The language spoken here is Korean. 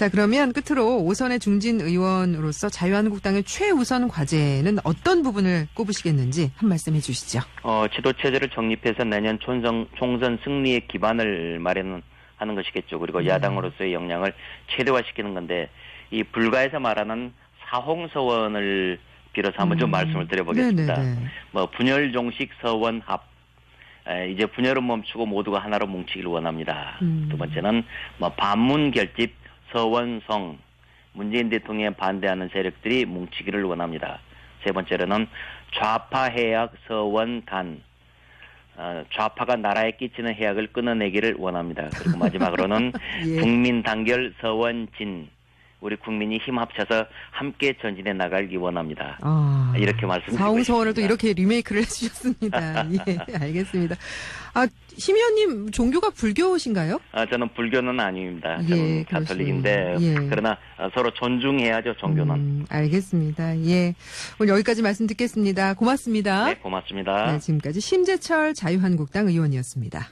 자, 그러면 끝으로 오선의 중진 의원으로서 자유한국당의 최우선 과제는 어떤 부분을 꼽으시겠는지 한 말씀 해주시죠. 어, 지도 체제를 정립해서 내년 총선, 총선 승리의 기반을 마련하는 것이겠죠. 그리고 네. 야당으로서의 역량을 최대화시키는 건데 이 불가에서 말하는 사홍서원을 빌어서 한번 좀 음. 말씀을 드려보겠습니다. 네네네. 뭐 분열 종식 서원 합 에, 이제 분열은 멈추고 모두가 하나로 뭉치기를 원합니다. 음. 두 번째는 뭐 반문 결집 서원성 문재인 대통령에 반대하는 세력들이 뭉치기를 원합니다. 세 번째로는 좌파 해약 서원간 어, 좌파가 나라에 끼치는 해악을 끊어내기를 원합니다. 그리고 마지막으로는 예. 국민 단결 서원진 우리 국민이 힘 합쳐서 함께 전진해 나가기 원합니다. 아, 이렇게 말씀드리고 사홍서원을 또. 이렇게 리메이크를 해주셨습니다. 예, 알겠습니다. 아, 심 의원님 종교가 불교신가요? 아, 저는 불교는 아닙니다. 예, 저는 가톨릭인데 그러시군요. 예. 그러나 어, 서로 존중해야죠 종교는. 음, 알겠습니다. 예. 오늘 여기까지 말씀 듣겠습니다. 고맙습니다. 네, 고맙습니다. 네, 지금까지 심재철 자유한국당 의원이었습니다.